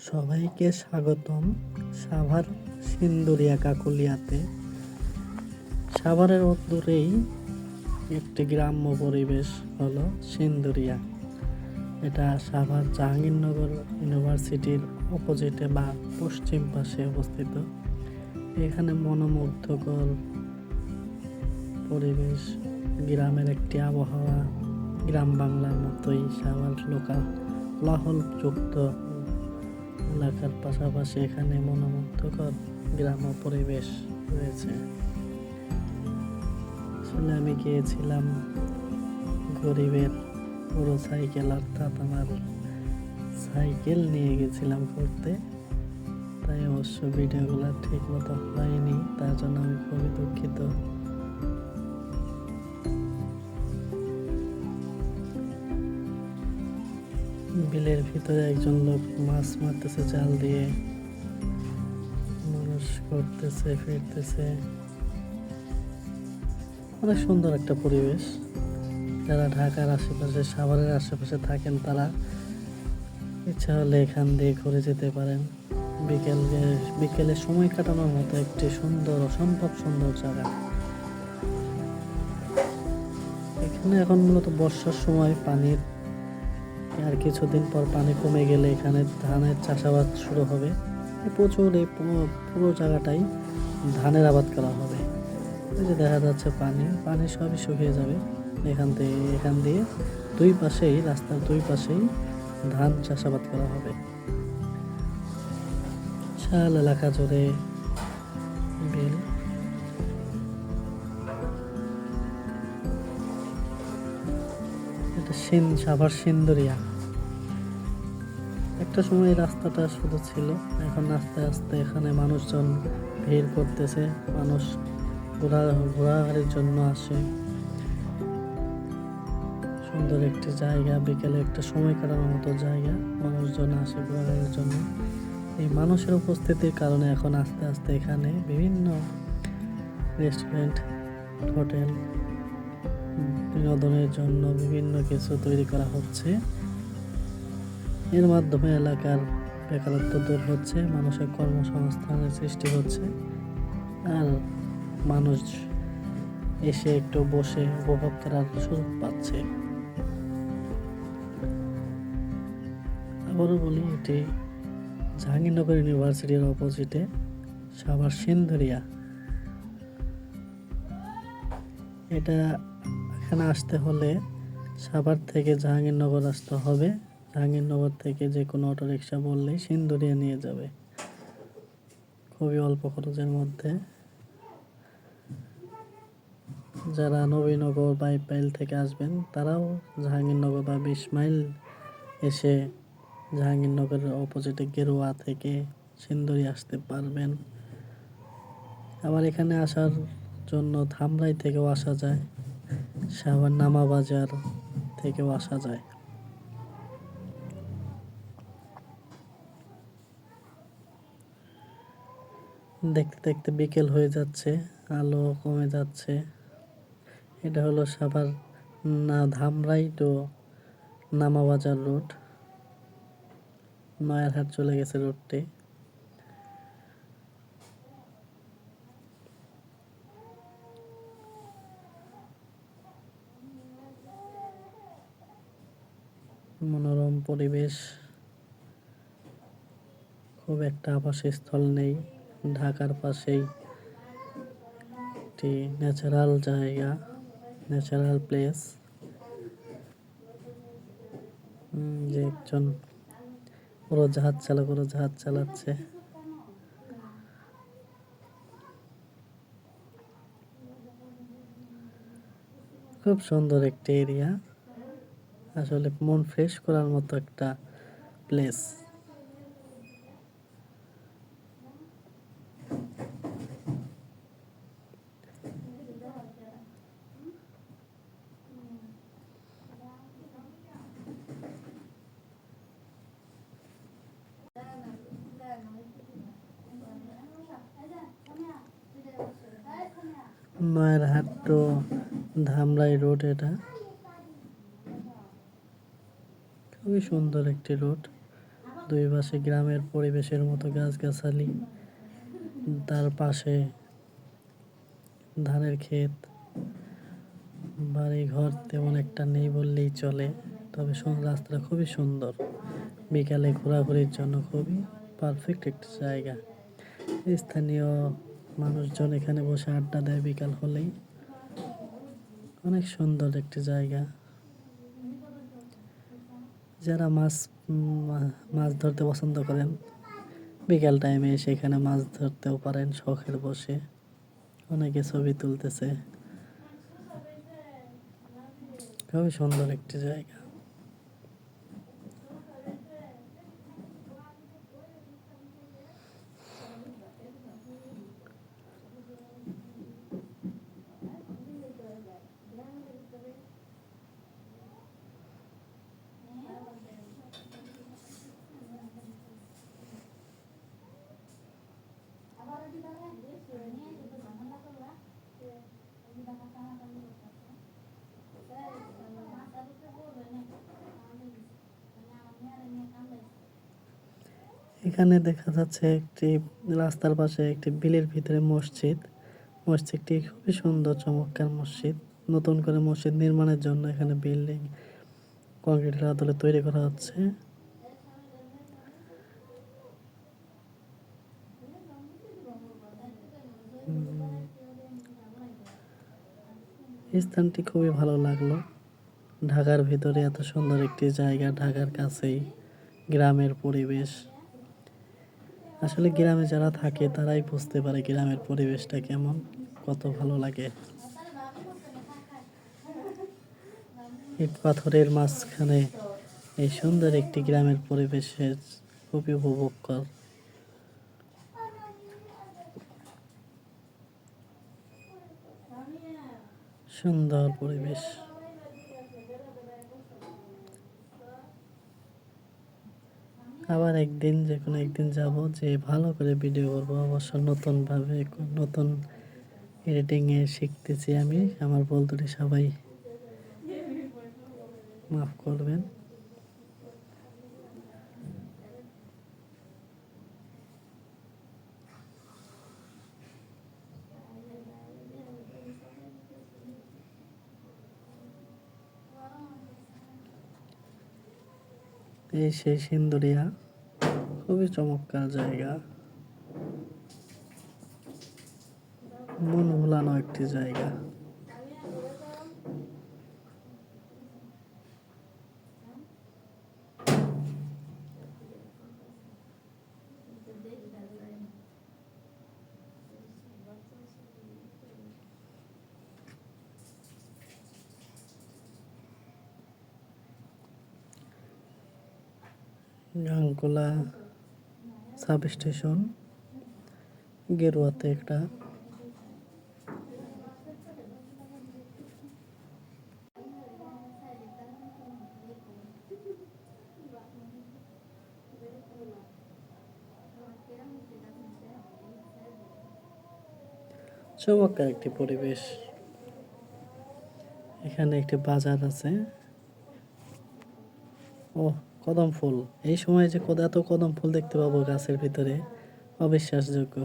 সবাইকে স্বাগতম সাভার সিন্দুরিয়া কাকুলিয়াতে। সাভারের দূরেই একটি গ্রাম্য পরিবেশ হলো সিন্দুরিয়া। এটা সাভার জাহাঙ্গীরনগর ইউনিভার্সিটির অপোজিটে বা পশ্চিম পাশে অবস্থিত। এখানে মনোমুগ্ধকর পরিবেশ, গ্রামের একটি আবহাওয়া, গ্রাম বাংলার মতোই সাভার লোকাল লাহলযুক্ত এলাকার পাশাপাশি এখানে মনোমুগ্ধকর গ্রাম্য পরিবেশ রয়েছে। আসলে আমি গিয়েছিলাম গরিবের পুরো সাইকেল অর্থাৎ আমার সাইকেল নিয়ে গেছিলাম ঘুরতে। তাই অবশ্য ভিডিওগুলো ঠিক মতো হয়নি, তার জন্য আমি খুবই দুঃখিত। বিলের ভিতরে একজন লোক মাছ মারতেছে, জাল দিয়ে। মানুষ করতেছে, ফিরতেছে। অনেক সুন্দর একটা পরিবেশ। যারা ঢাকার আশেপাশে, সাভারের আশেপাশে থাকেন, তারা ইচ্ছা হলে এখান দিয়ে ঘুরে যেতে পারেন। বিকেল, বিকেলে সময় কাটানোর মতো একটি সুন্দর, অসম্ভব সুন্দর জায়গা। এখানে এখন মূলত বর্ষার সময় পানির আর কিছুদিন পর পানি কমে গেলে এখানে ধানের চাষাবাদ শুরু হবে। প্রচুর এই পুরো- জায়গাটাই ধানের আবাদ করা হবে। এই যে দেখা যাচ্ছে পানি পানি সবই শুকিয়ে যাবে। এখান থেকে, এখান দিয়ে দুই পাশেই, রাস্তার দুই পাশেই ধান চাষাবাদ করা হবে। শাল এলাকা জুড়ে বিল। সাভার সিন্দুরিয়া। একটা সময় রাস্তাটা শুধু ছিল, এখন আস্তে আস্তে এখানে মানুষজন ভিড় করতেছে, মানুষ ঘোরা, ঘোরাঘুরির জন্য আসে। সুন্দর একটি জায়গা, বিকেলে একটা সময় কাটানোর মতো জায়গা, মানুষজন আসে ঘোরাঘুরির জন্য। এই মানুষের উপস্থিতির কারণে এখন আস্তে আস্তে এখানে বিভিন্ন রেস্টুরেন্ট হোটেল বিনোদনের জন্য বিভিন্ন কিছু তৈরি করা হচ্ছে। এর মাধ্যমে এলাকার বেকারত্ব দূর হচ্ছে মানুষের কর্মসংস্থানের সৃষ্টি হচ্ছে। আর মানুষ এসে একটু বসে উপভোগ করার সুযোগ পাচ্ছে। আবারও বলি, এটি জাহাঙ্গীরনগর ইউনিভার্সিটির অপোজিটে সাভার সিন্ধুরিয়া এটা এখানে আসতে হলে সাভার থেকে জাহাঙ্গীরনগর আসতে হবে। জাহাঙ্গীরনগর থেকে যে কোনো অটো রিক্সা বললেই সিন্দুরিয়া নিয়ে যাবে। খুবই অল্প খরচের মধ্যে। যারা নবীনগর বাইপাইল থেকে আসবেন, তারাও জাহাঙ্গীরনগর বা বিশ মাইল এসে জাহাঙ্গীরনগরের অপোজিটে গেরুয়া থেকে সিন্দুরি আসতে পারবেন। আবার এখানে আসার জন্য ধামরাই থেকেও আসা যায়। সাভার নামা বাজার থেকেও আসা যায়। দেখতে দেখতে বিকেল হয়ে যাচ্ছে, আলো কমে যাচ্ছে। এটা হলো সাভার না ধামরাই টু নামাবাজার রোড। নয়ারহাট চলে গেছে রোডটি। মনোরম পরিবেশ। খুব একটা আবাসস্থল নেই। ঢাকার পাশেই একটি ন্যাচারাল জায়গা ন্যাচারাল প্লেস যে একজন পুরো জাহাজ চালক পুরো জাহাজ চালাচ্ছে। খুব সুন্দর একটি এরিয়া আসলে মন ফ্রেশ করার মতো একটা place Nayarhat to Dhamrai road এটা। খুবই সুন্দর একটি রোড। দুই পাশে গ্রামের পরিবেশের মতো গাছগাছালি, তার পাশে ধানের ক্ষেত। বাড়ি ঘর তেমন একটা নেই বললেই চলে, তবে রাস্তাটা খুবই সুন্দর। বিকালে ঘোরাঘুরির জন্য খুবই পারফেক্ট একটি জায়গা। স্থানীয় মানুষজন এখানে বসে আড্ডা দেয় বিকাল হলেই। অনেক সুন্দর একটি জায়গা। যারা মাছ মাছ ধরতে পছন্দ করেন, বিকাল টাইমে সেখানে মাছ ধরতেও পারেন, শখের বসে। অনেকে ছবি তুলতেছে। খুবই সুন্দর একটি জায়গা। এখানে দেখা যাচ্ছে একটি রাস্তার পাশে একটি বিলের ভিতরে মসজিদ। মসজিদটি খুবই সুন্দর, চমৎকার মসজিদ। নতুন করে মসজিদ নির্মাণের জন্য এখানে বিল্ডিং কংক্রিটের আদলে তৈরি করা হচ্ছে। স্থানটি খুবই ভালো লাগল। ঢাকার ভিতরে এত সুন্দর একটি জায়গা, ঢাকার কাছেই গ্রামের পরিবেশ। আসলে গ্রামে যারা থাকে, তারাই বুঝতে পারে গ্রামের পরিবেশটা কেমন, কত ভালো লাগে। ইট পাথরের মাঝখানে এই সুন্দর একটি গ্রামের পরিবেশের খুবই উপভোগ কর। সুন্দর পরিবেশ। আবার একদিন যে কোনো একদিন যাব, যে ভালো করে ভিডিও করব। অবশ্য নতুনভাবে নতুন এডিটিংয়ে শিখতেছি আমি। আমার বলতুটি সবাই মাফ করবেন। এই সেই সিন্দুরিয়া খুবই চমৎকার জায়গা। মন ভোলানো একটি জায়গা। গাংকোলা সাব স্টেশন গেরুয়াতে একটা। চমৎকার একটি পরিবেশ। এখানে একটি বাজার আছে। ও কদম ফুল। এই সময় যে এত কদম ফুল দেখতে পাবো গাছের ভিতরে, অবিশ্বাসযোগ্য।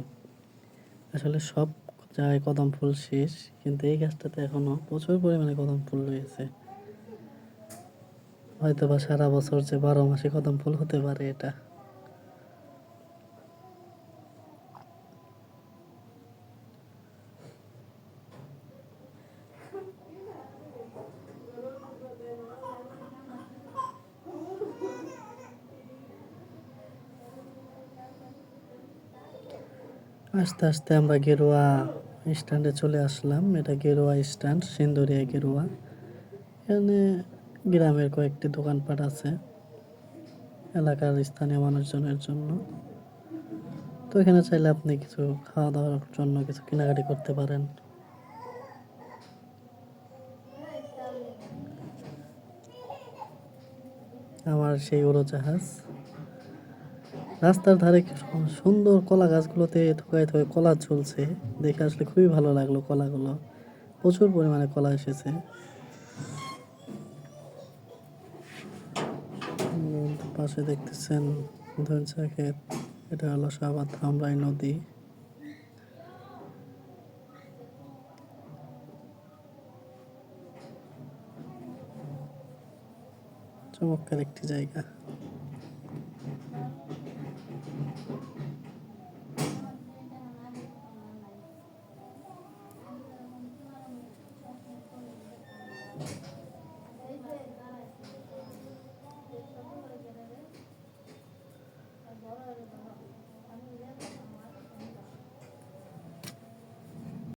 আসলে সব জায়গায় কদম ফুল শেষ, কিন্তু এই গাছটাতে এখনও প্রচুর পরিমাণে কদম ফুল রয়েছে। হয়তো বা সারা বছর যে বারো মাসে কদম ফুল হতে পারে এটা। আস্তে আস্তে আমরা গেরুয়া স্ট্যান্ডে চলে আসলাম। এটা গেরুয়া স্ট্যান্ড, সিন্দুরিয়া গেরুয়া। এখানে গ্রামের কয়েকটি দোকানপাট আছে, এলাকার স্থানীয় মানুষজনের জন্য। তো এখানে চাইলে আপনি কিছু খাওয়া দাওয়ার জন্য কিছু কেনাকাটি করতে পারেন। আমার সেই উড়োজাহাজ। রাস্তার ধারে সুন্দর কলা গাছগুলোতে থোকায় থোকায় কলা ঝুলছে। দেখে আসলে খুবই ভালো লাগল কলাগুলো। প্রচুর পরিমাণে কলা এসেছে। পাশে দেখতেছেন ধনসা ক্ষেত এটা হলো শাহবাদ ধামরাই নদী। চমৎকার একটি জায়গা।